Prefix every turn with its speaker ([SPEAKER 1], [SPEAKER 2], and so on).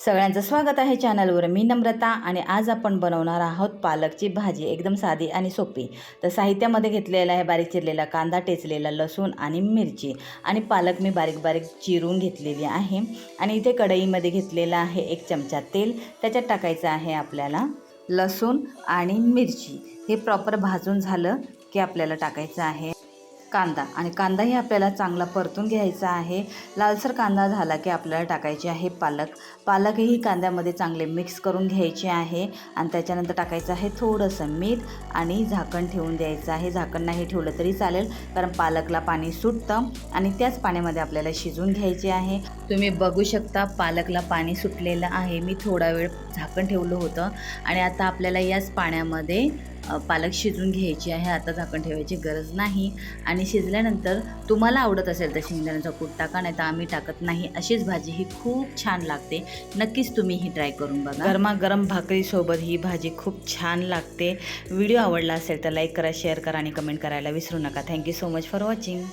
[SPEAKER 1] सगळ्यांचं स्वागत आहे चॅनलवर. मी नम्रता आणि आज आपण बनवणार आहोत पालकची भाजी. एकदम साधी आणि सोपी. तर साहित्यामध्ये घेतलेला आहे बारीक चिरलेला कांदा टेचलेला लसूण आणि मिरची. आणि पालक मी बारीक बारीक चिरून घेतलेली आहे. आणि इथे कढईमध्ये घेतलेलं आहे एक चमचा तेल. त्याच्यात टाकायचं आहे आपल्याला लसूण आणि मिरची. हे प्रॉपर भाजून झालं की आपल्याला टाकायचं आहे. कांदा. आणि कांदाही आपल्याला चांगला परतून घ्यायचा आहे. लालसर कांदा झाला की आपल्याला टाकायचे आहे पालक. पालकही कांद्यामध्ये चांगले मिक्स करून घ्यायचे आहे. आणि त्याच्यानंतर टाकायचं आहे थोडंसं मीठ आणि झाकण ठेवून द्यायचं आहे. झाकण नाही ठेवलं तरी चालेल कारण पालकला पाणी सुटतं आणि त्याच पाण्यामध्ये आपल्याला शिजवून घ्यायचे आहे. तुम्ही बघू शकता पालकला पाणी सुटलेलं आहे. मी थोडा वेळ झाकण ठेवलं होतं आणि आता आपल्याला याच पाण्यामध्ये पालक शिजवून घ्यायची आहे आता झाकण ठेवायची गरज नाही. आणि शिजल्यानंतर तुम्हाला आवडत असेल तर शेंगदाण्याचा कूट टाका नाही तर आम्ही टाकत नाही. अशीच भाजी ही खूप छान लागते. नक्कीच तुम्ही ही ट्राय करून बघा. गरमागरम भाकरीसोबत ही भाजी खूप छान लागते. व्हिडिओ आवडला असेल तर लाईक करा शेअर करा आणि कमेंट करायला विसरू नका. Thank you so much for watching.